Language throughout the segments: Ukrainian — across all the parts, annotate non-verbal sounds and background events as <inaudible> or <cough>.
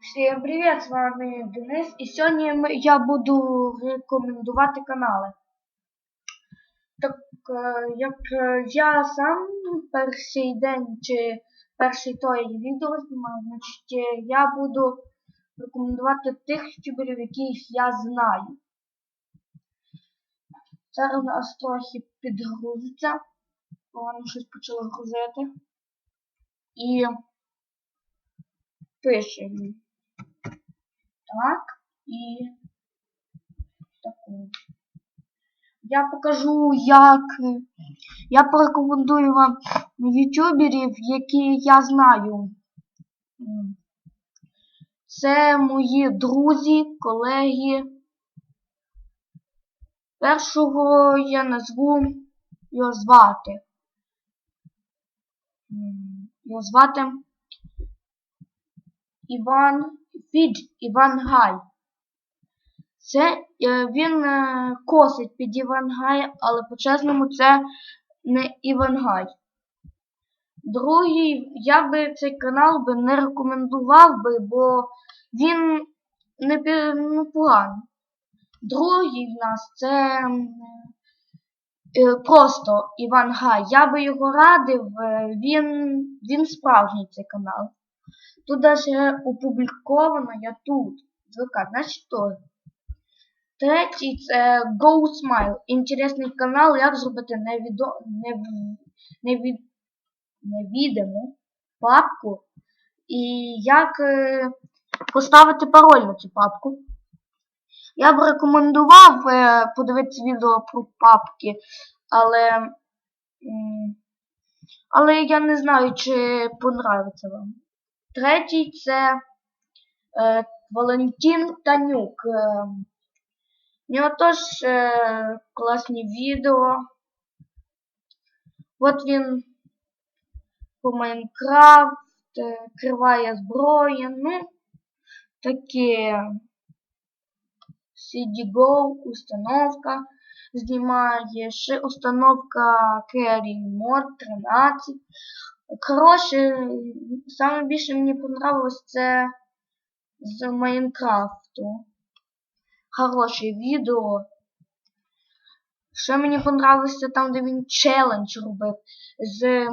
Всім привіт, з вами Денис. І сьогодні я буду рекомендувати канали. Так е, як е, я сам перший день чи перший той відео знімаю, значить е, я буду рекомендувати тих ютуберів, яких я знаю. Зараз у нас трохи підгрузиться. Воно щось почало грузити. І пишемо. Так, і таку. Я покажу, як я порекомендую вам ютуберів, які я знаю. Це мої друзі, колеги. Першого я назву його звати. Його звати Іван від Іван Гай. Це е, він е, косить під Іван Гай, але по-чесному це не Іван Гай. Другий, я би цей канал би не рекомендував би, бо він не ну, поганий. Другий в нас це е, просто Іван Гай. Я би його радив, він, він справжній цей канал. Тут даже опубліковано я тут. Звика, значить то. Третій це Go Smile. Інтересний канал, як зробити невідо... нев... невід... невідому папку. І як поставити пароль на цю папку. Я б рекомендував е... подивитися відео про папки, але. Але я не знаю, чи понравиться вам. Третій це е, Валентин Танюк. Е, у нього теж е, класні відео. От він по Майнкрафт, е, криває зброю, ну, таке CDGO, установка знімає, ще установка Carry Mod 13. Хороше, саме більше мені понравилось це з Майнкрафту. Хороше відео. Ще мені понравилося там, де він челендж робив з е,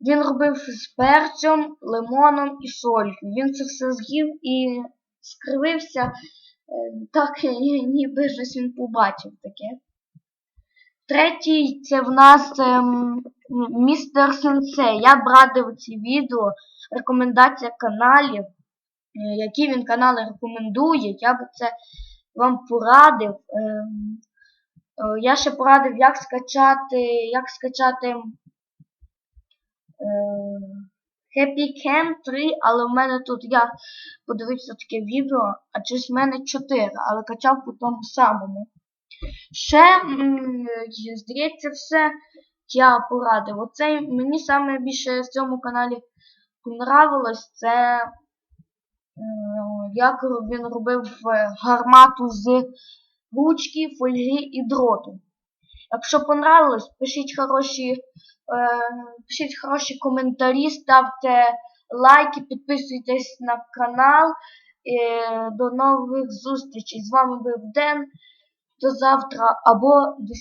він робив з перцем, лимоном і солью. Він це все з'їв і скривився е, так, <laughs> ніби щось він побачив таке. Третій це в нас ем, містер Сенсей. Я б радив ці відео, рекомендація каналів, е, які він канали рекомендує. Я б це вам порадив. Ем, е, я ще порадив, як скачати, як скачати е, Happy Cam 3, але в мене тут я подивився таке відео, а через мене 4, але качав по тому самому. Ще, здається, все я порадив. Оце мені саме більше в цьому каналі понравилось, це е, як він робив гармату з ручки, фольги і дроту. Якщо понравилось, пишіть хороші, е, пишіть хороші коментарі, ставте лайки, підписуйтесь на канал. Е, до нових зустрічей. З вами був Ден. До завтра або до